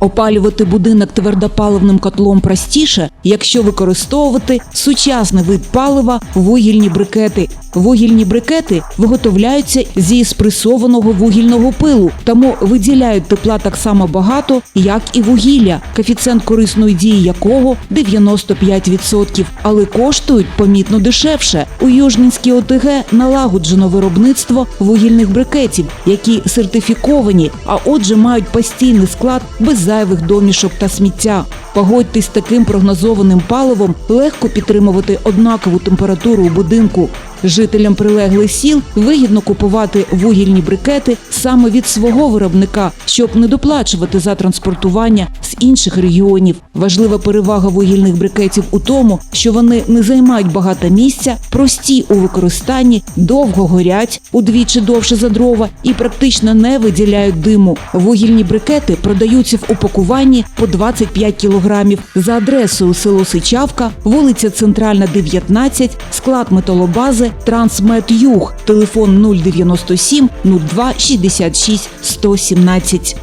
Опалювати будинок твердопаливним котлом простіше, якщо використовувати сучасний вид палива вугільні брикети. Вугільні брикети виготовляються зі спресованого вугільного пилу, тому виділяють тепла так само багато, як і вугілля, коефіцієнт корисної дії якого 95%, але коштують помітно дешевше. У Южненській ОТГ налагоджено виробництво вугільних брикетів, які сертифіковані, а отже мають постійний склад без зайвих домішок та сміття. Погодьтесь таким прогнозованим паливом легко підтримувати однакову температуру у будинку. Жителям прилеглих сіл вигідно купувати вугільні брикети саме від свого виробника, щоб не доплачувати за транспортування з інших регіонів. Важлива перевага вугільних брикетів у тому, що вони не займають багато місця, прості у використанні, довго горять удвічі довше за дрова і практично не виділяють диму. Вугільні брикети продаються в упакуванні по 25 кілограмів за адресою село Сичавка, вулиця Центральна, 19, склад металобази Трансмет Юг, телефон 097 02 66 117.